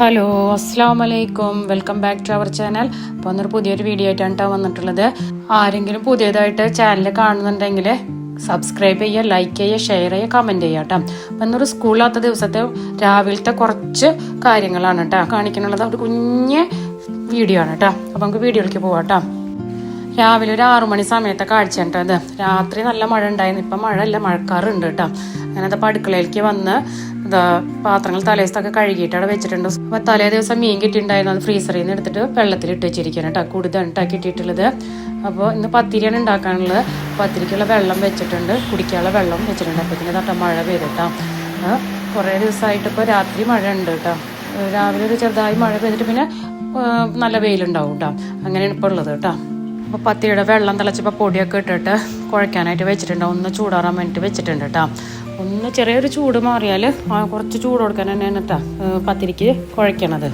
Hello അസ്സാം വലൈക്കും welcome back to our channel. അപ്പോൾ ഒന്നൊരു പുതിയൊരു വീഡിയോ ആയിട്ടാണ് ട്ടോ വന്നിട്ടുള്ളത്. ആരെങ്കിലും പുതിയതായിട്ട് ചാനൽ കാണുന്നുണ്ടെങ്കിൽ സബ്സ്ക്രൈബ് ചെയ്യുക ലൈക്ക് ചെയ്യുക ഷെയർ ചെയ്യുക കമന്റ് ചെയ്യുക കേട്ടോ അപ്പം ഇന്നൊരു സ്കൂളിലാത്ത ദിവസത്തെ രാവിലത്തെ കുറച്ച് കാര്യങ്ങളാണ് കേട്ടോ കാണിക്കാനുള്ളത്. ഒരു കുഞ്ഞ് വീഡിയോ ആണ് കേട്ടോ അപ്പോൾ നമുക്ക് വീഡിയോയിലേക്ക് പോവാം കേട്ടോ രാവിലെ ഒരു ആറു മണി സമയത്തെ കാഴ്ചയാണ് കേട്ടോ രാത്രി നല്ല മഴ ഉണ്ടായിരുന്നു. ഇപ്പം മഴയല്ല മഴക്കാറുണ്ട് കേട്ടോ അങ്ങനെ അപ്പോൾ അടുക്കളയിലേക്ക് വന്ന് ഇതാ പാത്രങ്ങൾ തലേദിവസമൊക്കെ കഴുകിയിട്ട് അവിടെ വെച്ചിട്ടുണ്ട്. അപ്പോൾ തലേ ദിവസം മീൻ കിട്ടിയിട്ടുണ്ടായിരുന്നു. അത് ഫ്രീസറിൽ നിന്ന് എടുത്തിട്ട് വെള്ളത്തിൽ ഇട്ട് വെച്ചിരിക്കുകയാണ് കേട്ടോ കൂടുതലാണ് കേട്ടോ കിട്ടിയിട്ടുള്ളത്. അപ്പോൾ ഇന്ന് പത്തിരിയാണ് ഉണ്ടാക്കാനുള്ളത്. പത്തിരിക്കുള്ള വെള്ളം വെച്ചിട്ടുണ്ട്. കുടിക്കാനുള്ള വെള്ളം വെച്ചിട്ടുണ്ട്. അപ്പോൾ ഇതിന്റെ തട്ട മഴ പെയ്തിട്ടാ കുറേ ദിവസമായിട്ട് ഇപ്പോൾ രാത്രി മഴ ഉണ്ട് കേട്ടോ രാവിലെ ഒരു ചെറുതായി മഴ പെയ്തിട്ട് പിന്നെ നല്ല വെയിലുണ്ടാവും കേട്ടോ അങ്ങനെയാണ് ഇപ്പോൾ ഉള്ളത് കേട്ടോ അപ്പോൾ പത്തിയുടെ വെള്ളം തിളച്ചപ്പോൾ പൊടിയൊക്കെ ഇട്ടിട്ട് കുഴയ്ക്കാനായിട്ട് വെച്ചിട്ടുണ്ട്. ഒന്ന് ചൂടാറാൻ വേണ്ടിയിട്ട് വെച്ചിട്ടുണ്ട് കേട്ടോ ഒന്ന് ചെറിയൊരു ചൂട് മാറിയാൽ കുറച്ച് ചൂട് കൊടുക്കാൻ തന്നെയാണ് കേട്ടോ പത്തിരിക്ക് കുഴയ്ക്കണത്.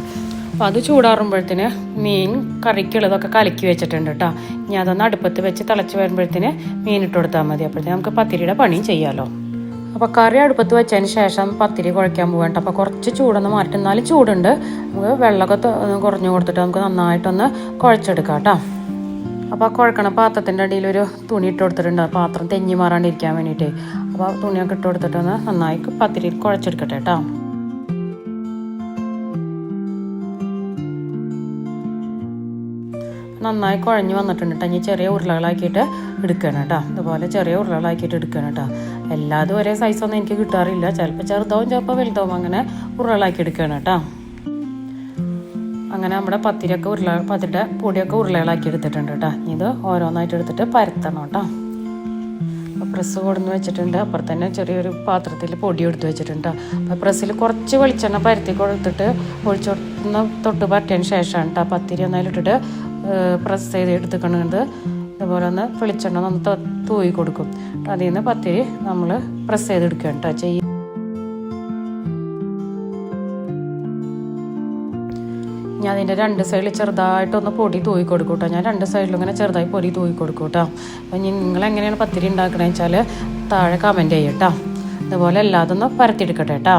അപ്പോൾ അത് ചൂടാറുമ്പോഴത്തേന് മീൻ കറിക്കുള്ളതൊക്കെ കലക്കി വെച്ചിട്ടുണ്ട് കേട്ടോ ഇനി അതൊന്ന് അടുപ്പത്ത് വെച്ച് തിളച്ച് വരുമ്പോഴത്തേന് മീൻ ഇട്ട് കൊടുത്താൽ മതി. അപ്പോഴത്തേന് നമുക്ക് പത്തിരിയുടെ പണിയും ചെയ്യാമല്ലോ അപ്പോൾ കറി അടുപ്പത്ത് വെച്ചതിന് ശേഷം പത്തിരി കുഴയ്ക്കാൻ പോകണ്ട അപ്പോൾ കുറച്ച് ചൂടൊന്ന് മാറ്റി എന്നാലും ചൂടുണ്ട്. നമുക്ക് വെള്ളമൊക്കെ കുറഞ്ഞു കൊടുത്തിട്ട് നമുക്ക് നന്നായിട്ടൊന്ന് കുഴച്ചെടുക്കാം കേട്ടോ അപ്പോൾ ആ കുഴക്കണ പാത്രത്തിന്റെ അടിയിൽ ഒരു തുണി ഇട്ട് കൊടുത്തിട്ടുണ്ട്. പാത്രം തെഞ്ഞി മാറാണ്ടിരിക്കാൻ വേണ്ടിയിട്ട്. അപ്പോൾ ആ തുണിയൊക്കെ ഇട്ട് കൊടുത്തിട്ടൊന്ന് നന്നായി പത്തിരി കുഴച്ചെടുക്കട്ടെ കേട്ടോ. നന്നായി കുഴഞ്ഞ് വന്നിട്ടുണ്ട് കേട്ടോ. ഇനി ചെറിയ ഉരുളകളാക്കിയിട്ട് എടുക്കണം കേട്ടോ. അതുപോലെ ചെറിയ ഉരുളകളാക്കിയിട്ട് എടുക്കണം കേട്ടോ. എല്ലാതും ഒരേ സൈസൊന്നും എനിക്ക് കിട്ടാറില്ല. ചിലപ്പോൾ ചെറുതാവും ചിലപ്പോൾ വലുതാവും. അങ്ങനെ ഉരുളകളാക്കി എടുക്കണം കേട്ടോ. അങ്ങനെ നമ്മുടെ പത്തിരിയൊക്കെ ഉരുള പത്തിരിയുടെ പൊടിയൊക്കെ ഉരുളകളാക്കി എടുത്തിട്ടുണ്ട് കേട്ടോ. ഇത് ഓരോന്നായിട്ട് എടുത്തിട്ട് പരത്തണം കേട്ടോ. അപ്പോൾ പ്രസ് കൊടുന്ന് വെച്ചിട്ടുണ്ട്. അപ്പുറത്ത് തന്നെ ചെറിയൊരു പാത്രത്തിൽ പൊടി എടുത്ത് വെച്ചിട്ടുണ്ട്. അപ്പോൾ പ്രസ്സിൽ കുറച്ച് വെളിച്ചെണ്ണ പരത്തി കൊടുത്തിട്ട് ഒഴിച്ചു കൊടുത്തുന്ന തൊട്ട് പറ്റിയതിന് ശേഷമാണ് കേട്ടോ പത്തിരി ഒന്നായാലും ഇട്ടിട്ട് പ്രസ് ചെയ്ത് എടുത്തുക്കണത്. ഇതുപോലെ ഒന്ന് വെളിച്ചെണ്ണ ഒന്ന് തൂയി കൊടുക്കും. അതിൽ നിന്ന് പത്തിരി നമ്മൾ പ്രസ് ചെയ്തെടുക്കുകയാണ് കേട്ടോ ചെയ്യും അതിന്റെ രണ്ട് സൈഡിൽ ചെറുതായിട്ടൊന്ന് പൊടി തൂയി കൊടുക്കൂട്ടോ കേട്ടോ ഞാൻ രണ്ട് സൈഡിലും ഇങ്ങനെ ചെറുതായി പൊടി തൂയി കൊടുക്കൂട്ടോ കേട്ടോ അപ്പം നിങ്ങൾ എങ്ങനെയാണ് പത്തിരി ഉണ്ടാക്കണമെന്ന് വെച്ചാൽ താഴെ കമന്റ് ചെയ്യട്ടോ. അതുപോലെ എല്ലാതൊന്ന് പരത്തിയെടുക്കട്ടെ കേട്ടോ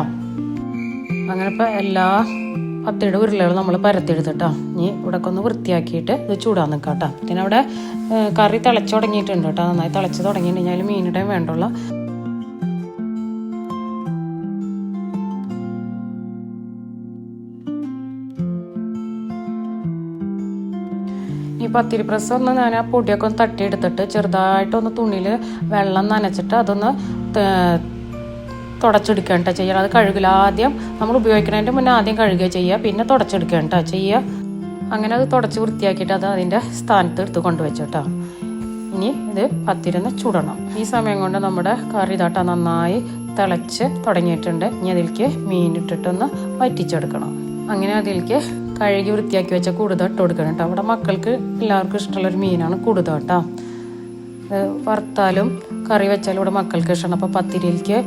അങ്ങനെ ഇപ്പോൾ എല്ലാ പത്തിരിയുടെ ഉരുളകളും നമ്മൾ പരത്തിയെടുത്തിട്ടോ. ഇനി ഇവിടെ ഒന്ന് വൃത്തിയാക്കിയിട്ട് ഇത് ചൂടാൻ നിൽക്കാം കേട്ടോ പിന്നെ അവിടെ കറി തിളച്ചു തുടങ്ങിയിട്ടുണ്ട് കേട്ടോ നന്നായി തിളച്ച് തുടങ്ങിയിട്ടുണ്ടെങ്കിൽ മീനിടേം വേണ്ടുള്ള. ഈ പത്തിരി പ്രസ് ഒന്ന് ഞാൻ ആ പൊടിയൊക്കെ ഒന്ന് തട്ടിയെടുത്തിട്ട് ചെറുതായിട്ടൊന്ന് തുണിയിൽ വെള്ളം നനച്ചിട്ട് അതൊന്ന് തുടച്ചെടുക്കുക കേട്ടോ ചെയ്യണം അത് കഴുകില്ല. ആദ്യം നമ്മൾ ഉപയോഗിക്കുന്നതിന്റെ മുന്നേ ആദ്യം കഴുകുക ചെയ്യുക. പിന്നെ തുടച്ചെടുക്കുക കേട്ടോ ചെയ്യുക. അങ്ങനെ അത് തുടച്ച് വൃത്തിയാക്കിയിട്ട് അത് അതിന്റെ സ്ഥാനത്ത് എടുത്ത് കൊണ്ടുവച്ചു കേട്ടോ ഇനി ഇത് പത്തിരുന്ന് ചുടണം. ഈ സമയം കൊണ്ട് നമ്മുടെ കറി ഇതാട്ട നന്നായി തിളച്ച് തുടങ്ങിയിട്ടുണ്ട്. ഇനി അതിലേക്ക് മീനിട്ടിട്ടൊന്ന് വറ്റിച്ചെടുക്കണം. അങ്ങനെ അതിലേക്ക് കഴുകി വൃത്തിയാക്കി വെച്ച കൂടുതോട്ടം കൊടുക്കണം കേട്ടോ. അവിടെ മക്കൾക്ക് എല്ലാവർക്കും ഇഷ്ടമുള്ള ഒരു മീനാണ് കേട്ടോ. വറുത്താലും കറി വെച്ചാലും ഇവിടെ മക്കൾക്ക് ഇഷ്ടമാണ്. അപ്പോൾ പത്തിരിയിലേക്ക്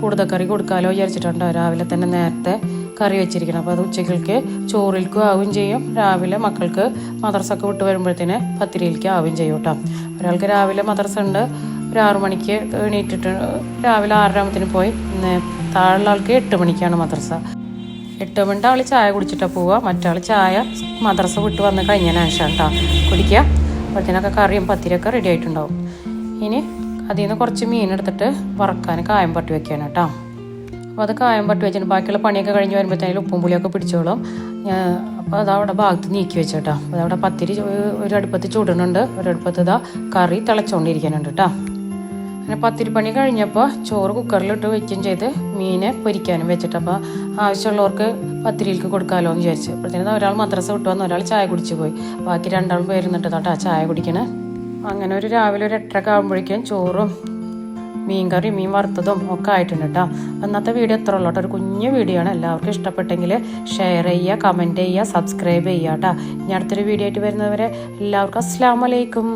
കൂടുതൽ കറി കൊടുക്കാമല്ലോ വിചാരിച്ചിട്ടുണ്ടോ. രാവിലെ തന്നെ നേരത്തെ കറി വെച്ചിരിക്കണം. അപ്പോൾ അത് ഉച്ചയ്ക്ക് ചോറിലേക്കും ആവുകയും ചെയ്യും. രാവിലെ മക്കൾക്ക് മദർസൊക്കെ വിട്ട് വരുമ്പോഴത്തേന് പത്തിരിയിലേക്ക് ആവുകയും ചെയ്യും കേട്ടോ. ഒരാൾക്ക് രാവിലെ മദർസ ഉണ്ട്. ഒരു ആറു മണിക്ക് എണീറ്റിട്ട് രാവിലെ ആറരാമത്തിന് പോയി. താഴെയുള്ള ആൾക്ക് എട്ട് മണിക്കാണ് മദർസ എട്ട് മണിട്ട് ആൾ ചായ കുടിച്ചിട്ടാണ് പോവുക മറ്റാൾ ചായ മദ്രസ വിട്ട് വന്ന് കഴിഞ്ഞ ശേഷം കേട്ടോ കുടിക്കുക അപ്പോഴത്തേനൊക്കെ കറിയും പത്തിരിയൊക്കെ റെഡി ആയിട്ടുണ്ടാവും. ഇനി അതിൽ നിന്ന് കുറച്ച് മീൻ എടുത്തിട്ട് വറക്കാൻ കായം പട്ടി വെക്കാൻ കേട്ടോ അപ്പോൾ അത് കായം പട്ടി വെച്ചിട്ട് ബാക്കിയുള്ള പണിയൊക്കെ കഴിഞ്ഞ് വരുമ്പോഴത്തേനും ഉപ്പും പുളിയൊക്കെ പിടിച്ചോളും. അപ്പോൾ അത് അവിടെ ഭാഗത്ത് നീക്കി വെച്ചോട്ടോ അതവിടെ പത്തിരി ഒരു അടുപ്പത്ത് ചൂടുന്നുണ്ട് ഒരടുപ്പത്ത് ഇതാ കറി തിളച്ചുകൊണ്ടിരിക്കാനുണ്ട് കേട്ടോ അങ്ങനെ പത്തിരി പണി കഴിഞ്ഞപ്പോൾ ചോറ് കുക്കറിലിട്ട് വെക്കുകയും ചെയ്ത് മീനെ പൊരിക്കാനും വെച്ചിട്ട്. അപ്പോൾ ആവശ്യമുള്ളവർക്ക് പത്തിരിയിലേക്ക് കൊടുക്കാമല്ലോ എന്ന് വിചാരിച്ചു. അപ്പോഴത്തേനും ഒരാൾ മദ്രസ വിട്ടു വന്ന് ഒരാൾ ചായ കുടിച്ച് പോയി. ബാക്കി രണ്ടാളും പേരുന്നിട്ട് തൊട്ടാ ചായ കുടിക്കണേ. അങ്ങനെ ഒരു രാവിലെ ഒരു എട്ടരക്കെ ആകുമ്പോഴേക്കും ചോറും മീൻ കറി മീൻ വറുത്തതും ഒക്കെ ആയിട്ടുണ്ട് കേട്ടോ ഇന്നത്തെ വീഡിയോ എത്ര ഉള്ളൂ കേട്ടോ ഒരു കുഞ്ഞു വീഡിയോ ആണ്. എല്ലാവർക്കും ഇഷ്ടപ്പെട്ടെങ്കിൽ ഷെയർ ചെയ്യുക കമന്റ് ചെയ്യുക സബ്സ്ക്രൈബ് ചെയ്യുക കേട്ടോ ഇനി അടുത്തൊരു വീഡിയോ ആയിട്ട് വരുന്നവരെ എല്ലാവർക്കും അസ്സാം വലൈക്കും